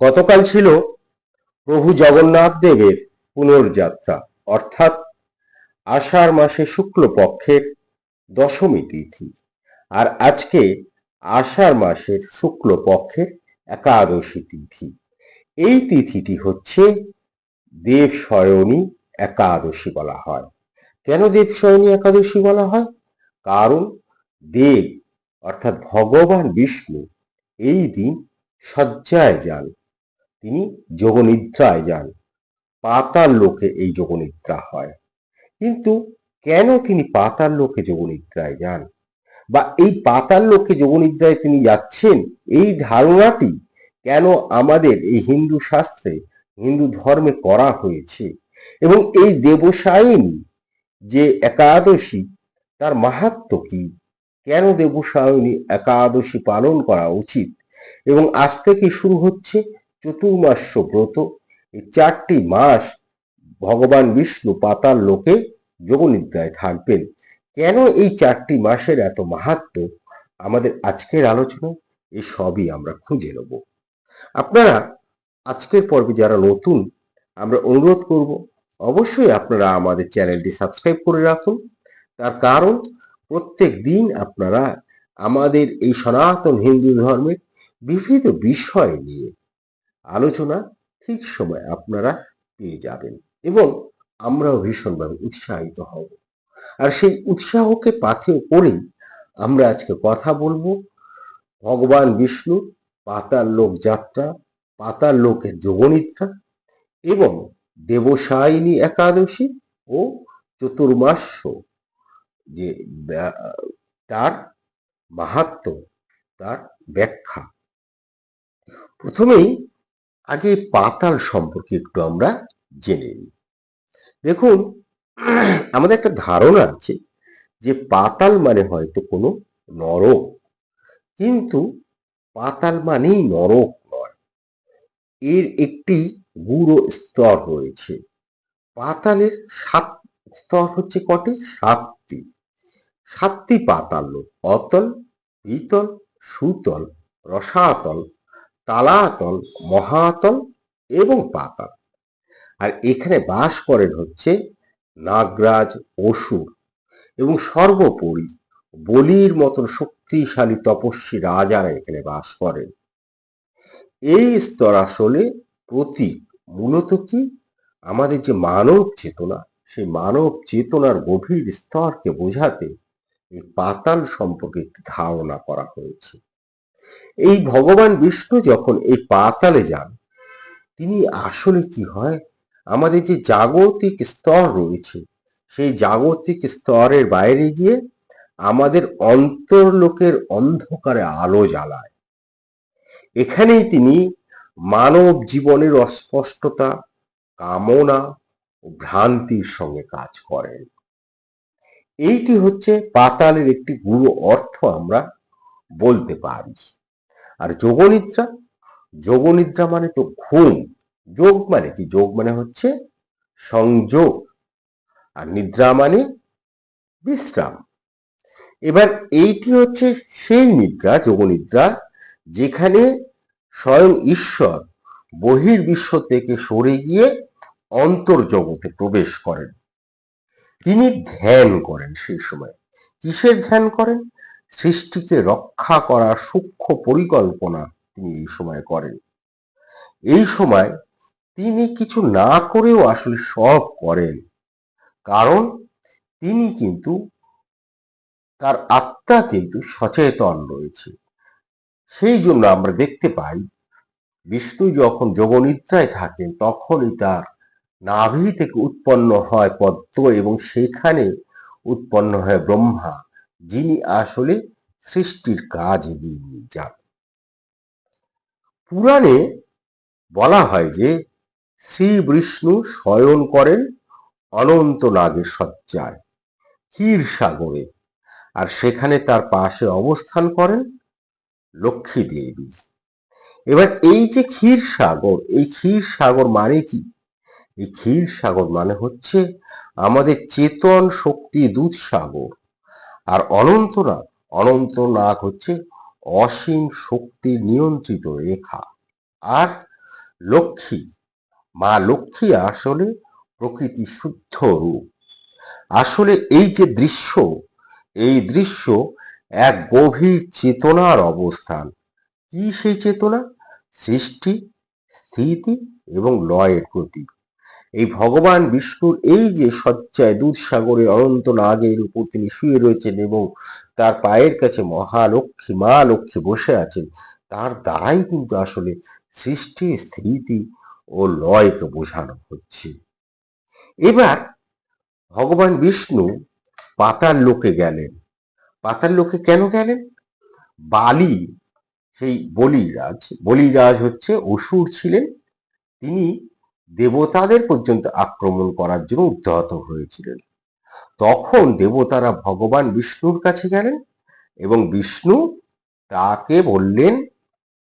গতকাল ছিল প্রভু জগন্নাথ দেবের পুনর্যাত্রা, অর্থাৎ আষাঢ় মাসে শুক্লপক্ষের দশমী তিথি, আর আজকে আষাঢ় মাসের শুক্লপক্ষের একাদশী তিথি। এই তিথিটি হচ্ছে দেব শয়নী একাদশী বলা হয়। কেন দেব শয়নী একাদশী বলা হয়? কারণ দেব, অর্থাৎ ভগবান বিষ্ণু, এই দিন শয্যায় যান। তিনি যোগনিদ্রায় যান। পাতার লোকে এই যোগনিদ্রা হয়। কিন্তু কেন তিনি পাতার লোকে যোগনিদ্রায় যান? বা এই পাতার লোকে যোগনিদ্রায় তিনি যাচ্ছেন? এই ধারণাটি কেন আমাদের এই হিন্দু শাস্ত্রে, হিন্দু ধর্মে করা হয়েছে? এবং এই দেবসায়িনী যে একাদশী, তার মাহাত্ম কি? কেন দেবসায়নী একাদশী পালন করা উচিত? এবং আজ থেকে শুরু হচ্ছে চতুর্মাস্য ব্রত। এই চারটি মাস ভগবান বিষ্ণু পাতাল লোকে যোগনিদ্রায় থাকবেন। কেন এই চারটি মাসের এত মাহাত্ম? আমাদের আজকের আলোচনা এই সবই আমরা খুঁজে নেব। আপনারা আজকের পর্বে যারা নতুন, আমরা অনুরোধ করব, অবশ্যই আপনারা আমাদের চ্যানেলটি সাবস্ক্রাইব করে রাখুন। তার কারণ, প্রত্যেক দিন আপনারা আমাদের এই সনাতন হিন্দু ধর্মের বিবিধ বিষয় নিয়ে আলোচনা ঠিক সময় আপনারা পেয়ে যাবেন এবং আমরাও ভীষণভাবে উৎসাহিত হব। আর সেই উৎসাহকে পাথেয় করেই আমরা আজকে কথা বলব। ভগবান বিষ্ণু, পাতাল লোক যাত্রা, পাতাল লোকের যোগনিদ্রা এবং দেবসায়িনী একাদশী ও চতুর্মাস্য যে তার মাহাত্ম, তার ব্যাখ্যা প্রথমেই আগে পাতাল সম্পর্কে একটু আমরা জেনে নিই। দেখুন, আমাদের একটা ধারণা আছে যে পাতাল মানে হয়তো কোনো নরক, কিন্তু পাতাল মানেই নরক নয়। এর একটি গুঁড়ো স্তর রয়েছে। পাতালের সাত, স্তর হচ্ছে কটি? সাতটি। সাতটি পাতাল, অতল, পিতল, সুতল, রসাতল তালাতল মহাতল এবং পাতাল। আর এখানে বাস করেন হচ্ছে নাগরাজ, অসুর এবং সর্বোপরি বলির মতন শক্তিশালী তপস্বী রাজারা এখানে বাস করেন। এই স্তর আসলে প্রতীক মূলত কি? আমাদের যে মানব চেতনা, সেই মানব চেতনার গভীর স্তরকে বোঝাতে এই পাতাল সম্পর্কে একটি ধারণা করা হয়েছে। এই ভগবান বিষ্ণু যখন এই পাতালে যান, তিনি আসলে কি হয়? আমাদের যে জাগতিক স্তর রয়েছে, সেই জাগতিক স্তরের বাইরে গিয়ে আমাদের অন্তর্লোকের অন্ধকারে আলো জ্বালায়। এখানেই তিনি মানব জীবনের অস্পষ্টতা, কামনা ও ভ্রান্তির সঙ্গে কাজ করেন। এইটি হচ্ছে পাতালের একটি গুরু অর্থ আমরা বলতে পারি। আর যোগনিদ্রা যোগনিদ্রা মানে তো ঘুম। যোগ মানে কি? যোগ মানে হচ্ছে সংযোগ। আর নিদ্রা মানে বিশ্রাম। এবার এইটি হচ্ছে সেই নিদ্রা, যোগনিদ্রা, যেখানে স্বয়ং ঈশ্বর বহির্বিশ্ব থেকে সরে গিয়ে অন্তর্জগতে প্রবেশ করেন। তিনি ধ্যান করেন সেই সময়। কিসের ধ্যান করেন? সৃষ্টিকে রক্ষা করার সূক্ষ্ম পরিকল্পনা তিনি এই সময় করেন। এই সময় তিনি কিছু না করেও আসলে সব করেন। কারণ তিনি কিন্তু, তার আত্মা কিন্তু সচেতন রয়েছে। সেই জন্য আমরা দেখতে পাই, বিষ্ণু যখন যোগনিদ্রায় থাকেন, তখনই তার নাভি থেকে উৎপন্ন হয় পদ্ম এবং সেখানে উৎপন্ন হয় ব্রহ্মা। যিনি আসলে সৃষ্টির কাজ এগিয়ে নিয়ে যান। পুরাণে বলা হয় যে শ্রী বিষ্ণু শয়ন করেন অনন্ত নাগের শয্যায় ক্ষীর সাগরে আর সেখানে তার পাশে অবস্থান করেন লক্ষ্মী দেবী এবার এই যে ক্ষীর সাগর এই ক্ষীর সাগর মানে কি? এই ক্ষীর সাগর মানে হচ্ছে আমাদের চেতন শক্তি দুধ সাগর আর অনন্তনাগ অনন্তনাগ হচ্ছে অসীম শক্তি নিয়ন্ত্রিত রেখা। আর লক্ষ্মী, মা লক্ষ্মী আসলে প্রকৃতি শুদ্ধ রূপ। আসলে এই যে দৃশ্য, এই দৃশ্য এক গভীর চেতনার অবস্থান। কি সেই চেতনা? সৃষ্টি, স্থিতি এবং লয়ের প্রতীক। এই ভগবান বিষ্ণুর এই যে সজ্জায় দুধসাগরে অনন্ত নাগের উপর তিনি শুয়ে রয়েছেন এবং তার পায়ের কাছে মহালক্ষ্মী, মা লক্ষ্মী বসে আছেন, তার দ্বারাই কিন্তু আসলে সৃষ্টি, স্থিতি ও লয়কে বোঝানো হচ্ছে। এবার ভগবান বিষ্ণু পাতার লোকে গেলেন। পাতার লোকে কেন গেলেন? বালি, সেই বলিরাজ বলিরাজ হচ্ছে অসুর ছিলেন। তিনি দেবতাদের পর্যন্ত আক্রমণ করার জন্য উদ্ধত হয়েছিলেন। তখন দেবতারা ভগবান বিষ্ণুর কাছে গেলেন এবং বিষ্ণু তাকে বললেন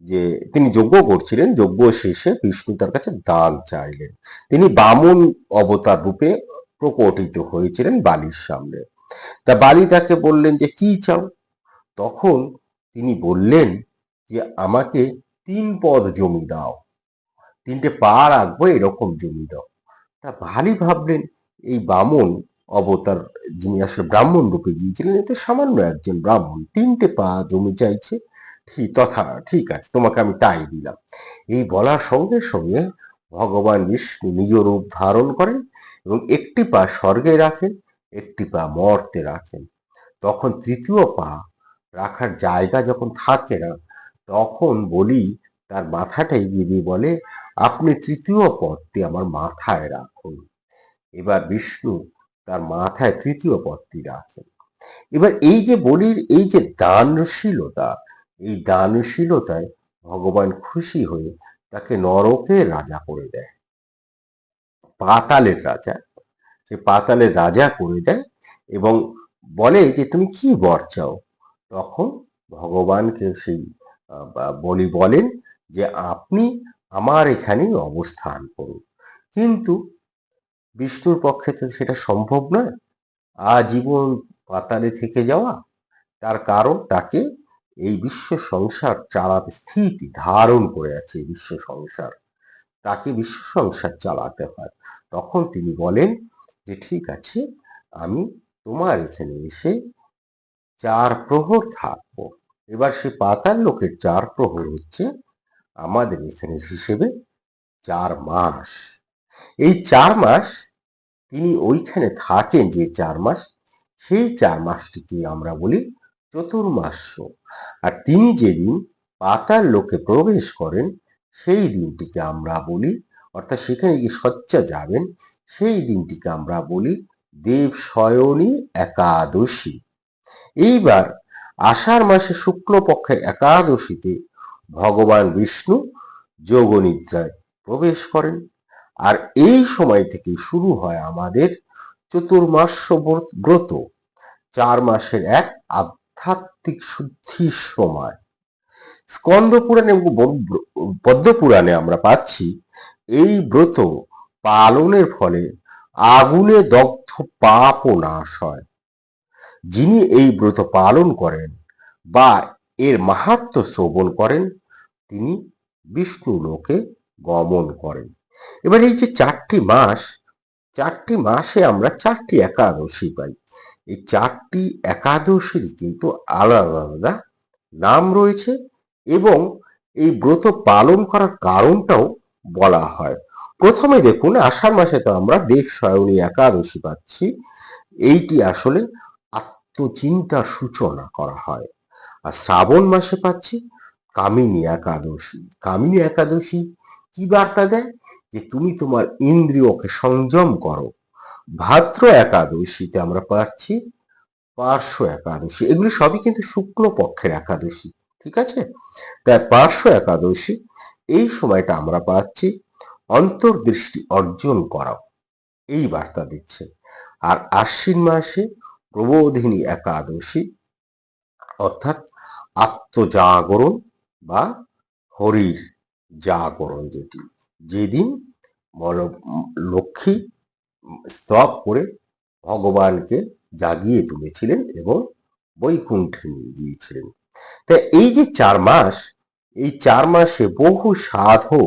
যে, তিনি যজ্ঞ করছিলেন, যজ্ঞ শেষে বিষ্ণু তার কাছে দান চাইলেন। তিনি বামন অবতার রূপে প্রকটিত হয়েছিলেন বালির সামনে। তা বালি তাকে বললেন যে, কি চাও? তখন তিনি বললেন যে, আমাকে তিন পদ জমি দাও। তিনটে পা রাখব এরকম জমি দাও। তা ভারী ভাবলেন, এই বামন অবতার যিনি আসলে ব্রাহ্মণ রূপে গিয়েছিলেন এতে সামান্য একজন ব্রাহ্মণ, তিনটে পা জমি চাইছে। ঠিক, তথা, ঠিক আছে, তোমাকে আমি তাই দিলাম। এই বলার সঙ্গে সঙ্গে ভগবান বিষ্ণু নিজ রূপ ধারণ করেন এবং একটি পা স্বর্গে রাখেন, একটি পা মর্তে রাখেন। তখন তৃতীয় পা রাখার জায়গা যখন থাকে না, তখন বলি তার মাথাটা এগিয়ে দিয়ে বলে, আপনি তৃতীয় পদটি আমার মাথায় রাখুন। এবার বিষ্ণু তার মাথায় তৃতীয় পদটি রাখেন। এবার এই যে বলির, এই যে দানশীলতা, এই দানশীলতায় ভগবান খুশি হয়ে তাকে নরকের রাজা করে দেয়। পাতালের রাজা, সে পাতালের রাজা করে দেয় এবং বলে যে, তুমি কি বর চাও? তখন ভগবানকে সেই বলি বলেন যে আপনি আমার এখানেই অবস্থান করুন। কিন্তু বিষ্ণুর পক্ষে তো সেটা সম্ভব নয়। আজীবন পাতালে থেকে যাওয়া, তার কারণ তাকে এই বিশ্ব সংসার চালাতে স্থিতি ধারণ করে আছে বিশ্ব সংসার। তাকে বিশ্ব সংসার চালাতে হয়। তখন তিনি বলেন যে, ঠিক আছে, আমি তোমার এখানে এসে চার প্রহর থাকব। এবার সে পাতাল লোকের চার প্রহর হচ্ছে আমাদের এখানে হিসেবে চার মাস। এই চার মাস তিনি ওইখানে থাকেন যে চার মাস, সেই চার মাসটিকে আমরা বলি চতুর্মাস্য। আর তিনি যেদিন পাতার লোকে প্রবেশ করেন, সেই দিনটিকে আমরা বলি, অর্থাৎ সেখানে গিয়ে শয্যা যাবেন, সেই দিনটিকে আমরা বলি দেব শয়নী একাদশী। এইবার আষাঢ় মাসে শুক্লপক্ষের একাদশীতে ভগবান বিষ্ণু যোগনিদ্রায় প্রবেশ করেন। আর এই সময় থেকে শুরু হয় আমাদের চতুর্মাস ব্রত চার মাসের এক আধ্যাত্মিক শুদ্ধির সময়। স্কন্দ পুরাণে এবং পদ্মপুরাণে আমরা পাচ্ছি, এই ব্রত পালনের ফলে আগুনে দগ্ধ পাপ ও নাশ হয়। যিনি এই ব্রত পালন করেন বা এর মাহাত্ম শ্রবণ করেন তিনি বিষ্ণু লোকে গমন করেন। এবার এই যে চারটি মাস, চারটি মাসে আমরা চারটি একাদশী পাই। এই চারটি একাদশীর কিন্তু আলাদা আলাদা নাম রয়েছে এবং এই ব্রত পালন করার কারণটাও বলা হয়। প্রথমে দেখুন, আষাঢ় মাসে তো আমরা দেব সয়নী একাদশী পাচ্ছি। এইটি আসলে আত্মচিন্তার সূচনা করা হয়। আর শ্রাবণ মাসে পাচ্ছি কামিনী একাদশী। কামিনী একাদশী কি বার্তা দেয়? যে তুমি তোমার ইন্দ্রিয়কে সংযম করো। ভাদ্র একাদশীতে আমরা পাচ্ছি পার্শ্ব একাদশী। এগুলি সবই কিন্তু শুক্ল পক্ষের একাদশী, ঠিক আছে? তাই পার্শ্ব একাদশী, এই সময়টা আমরা পাচ্ছি অন্তর্দৃষ্টি অর্জন করাও এই বার্তা দিচ্ছে। আর আশ্বিন মাসে প্রবোধিনী একাদশী, অর্থাৎ আত্মজাগরণ বা হরির জাগরণ যেটি। যেদিন বল লক্ষ্মী স্তব করে ভগবানকে জাগিয়ে তুলেছিলেন এবং বৈকুণ্ঠে নিয়ে গিয়েছিলেন। তা এই যে চার মাস, এই চার মাসে বহু সাধু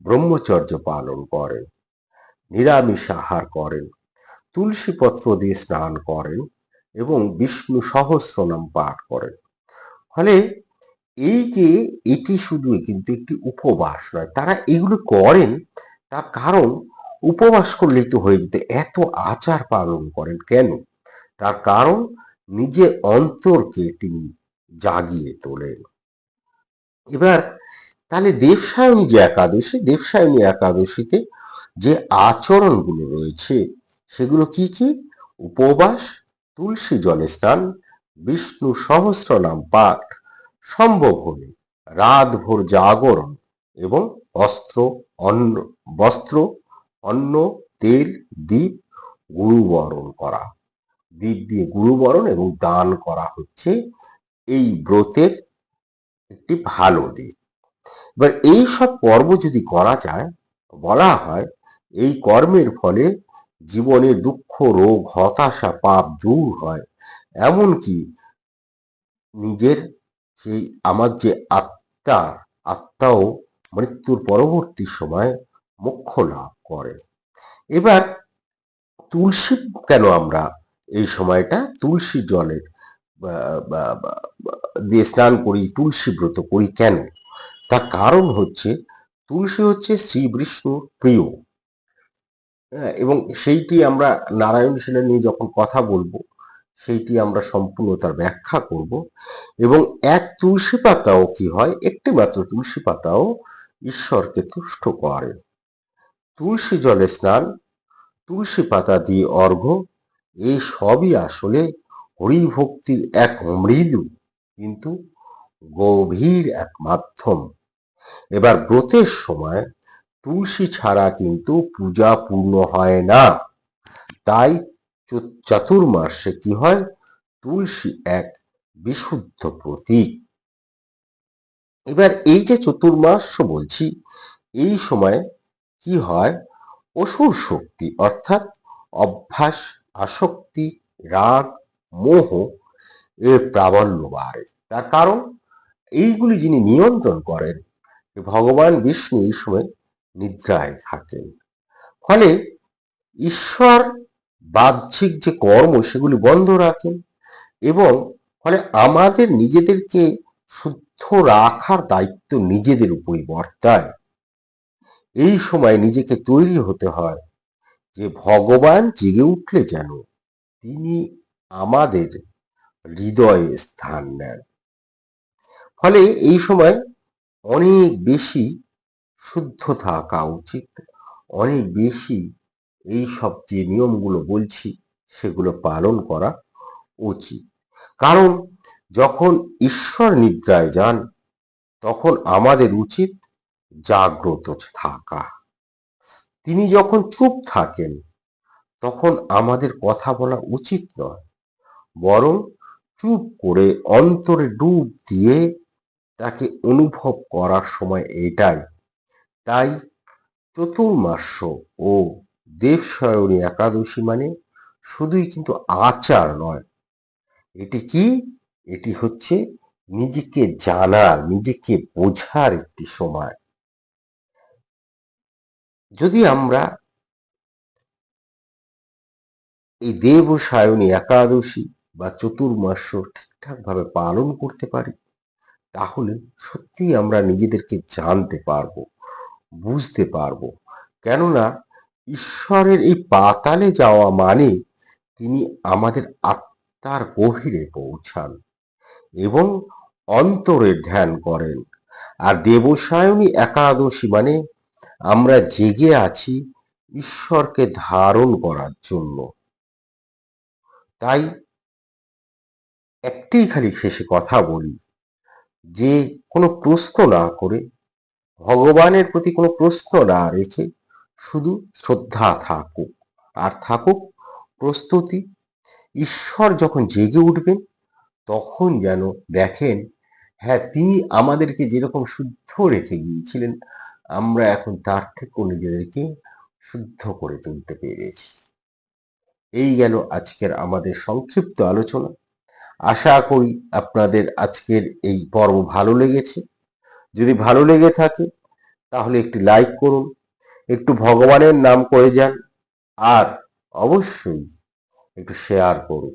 ব্রহ্মচর্য পালন করেন, নিরামিষ আহার করেন তুলসী পত্র দিয়ে স্নান করেন এবং বিষ্ণু সহস্র নাম পাঠ করেন। ফলে এই যে এটি শুধু কিন্তু একটি উপবাস নয়, তারা এগুলো করেন, তার কারণ উপবাস করলেই তো হয়ে যেত, এত আচার পালন করেন কেন? তার কারণ নিজের অন্তরকে তিনি জাগিয়ে তোলেন। এবার তাহলে দেবসায়নী যে একাদশী, দেবসায়নী একাদশীতে যে আচরণগুলো রয়েছে, সেগুলো কি কি? উপবাস, তুলসী জলে স্নান, বিষ্ণু সহস্র নাম পাঠ সম্ভব হলে রাত ভোর জাগরণ এবং অস্ত্র, অন্ন, বস্ত্র, অন্ন, তেল দ্বীপ গুরুবরণ করা। দ্বীপ দিয়ে গুরুবরণ এবং দান করা হচ্ছে এই ব্রতের একটি ভালো দিক। এবার এই সব কর্ম যদি করা যায়, বলা হয় এই কর্মের ফলে জীবনের দুঃখ, রোগ, হতাশা, পাপ দূর হয়। এমনকি নিজের সেই আমার যে আত্মা আত্মাও মৃত্যুর পরবর্তী সময় মোক্ষ লাভ করে। এবার তুলসী কেন আমরা এই সময়টা তুলসী জলের দিয়ে স্নান করি তুলসী ব্রত করি কেন? তার কারণ হচ্ছে তুলসী হচ্ছে শ্রী বিষ্ণুর প্রিয়। হ্যাঁ, এবং সেইটি আমরা নারায়ণ সেনা নিয়ে যখন কথা বলব সেইটি আমরা সম্পূর্ণ তার ব্যাখ্যা করব। এবং এক তুলসী পাতাও কি হয়? একটি মাত্র তুলসী পাতাও ঈশ্বরকে তুষ্ট করে। তুলসী জলে স্নান, তুলসী পাতা দিয়ে অর্ঘ্য এই সবই আসলে হরিভক্তির এক মৃদু, কিন্তু গভীর এক মাধ্যম। এবার ব্রতের সময় তুলসী ছাড়া কিন্তু পূজা পূর্ণ হয় না। তাই চাতুর্মাসে কি হয়? তুলসী এক বিশুদ্ধ প্রতীক। এবার এই যে চতুর্মাস বলছি, এই সময় কি হয়? অসুর শক্তি অর্থাৎ অভ্যাস, আসক্তি, রাগ, মোহ এর প্রাবল্য বাড়ে। তার কারণ, এইগুলি যিনি নিয়ন্ত্রণ করেন ভগবান বিষ্ণু এই সময় নিদ্রায় থাকেন। ফলে ঈশ্বর বাহ্যিক যে কর্ম সেগুলি বন্ধ রাখেন এবং ফলে আমাদের নিজেদেরকে শুদ্ধ রাখার দায়িত্ব নিজেদের উপরই বর্তায়। এই সময় নিজেকে তৈরি হতে হয় যে ভগবান জেগে উঠলে যেন তিনি আমাদের হৃদয়ে স্থান নেন। ফলে এই সময় অনেক বেশি শুদ্ধ থাকা উচিত, অনেক বেশি এই সব যে নিয়মগুলো বলছি, সেগুলো পালন করা উচিত। কারণ যখন ঈশ্বর নিদ্রায় যান, তখন আমাদের উচিত জাগ্রত থাকা। তিনি যখন চুপ থাকেন, তখন আমাদের কথা বলা উচিত নয়। বরং চুপ করে অন্তরে ডুব দিয়ে তাকে অনুভব করার সময় এটাই। তাই চতুর্মাস্য ও দেবশয়নী একাদশী মানে শুধুই কিন্তু আচার নয়। এটি কি? এটি হচ্ছে নিজেকে জানার, নিজেকে বোঝার একটি সময়। যদি আমরা এই দেবসায়নী একাদশী বা চতুর্মাস্য ঠিকঠাক ভাবে পালন করতে পারি, তাহলে সত্যি আমরা নিজেদেরকে জানতে পারব, বুঝতে পারব। কেননা ঈশ্বরের এই পাতালে যাওয়া মানে তিনি আমাদের আত্মার গভীরে পৌঁছান এবং অন্তরের ধ্যান করেন। আর দেবসায়নী একাদশী মানে আমরা জেগে আছি ঈশ্বরকে ধারণ করার জন্য। তাই একটি খালি শেষে কথা বলি, যে কোনো প্রশ্ন না করে, ভগবানের প্রতি কোনো প্রশ্ন না রেখে শুধু শ্রদ্ধা থাকুক। আর থাকুক প্রস্তুতি। ঈশ্বর যখন জেগে উঠবেন, তখন যেন দেখেন হ্যাঁ তিনি আমাদেরকে যেরকম শুদ্ধ রেখে গিয়েছিলেন, আমরা এখন তার থেকেও নিজেদেরকে শুদ্ধ করে তুলতে পেরেছি। এই গেল আজকের আমাদের সংক্ষিপ্ত আলোচনা। আশা করি আপনাদের আজকের এই পর্ব ভালো লেগেছে। যদি ভালো লেগে থাকে, তাহলে একটি লাইক করুন একটু ভগবানের নাম করে যান, আর অবশ্যই একটু শেয়ার করুন।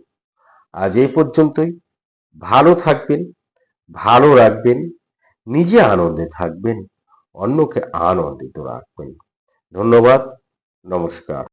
আজ এই পর্যন্তই। ভালো থাকবেন, ভালো রাখবেন, নিজে আনন্দে থাকবেন, অন্যকে আনন্দিত রাখবেন। ধন্যবাদ, নমস্কার।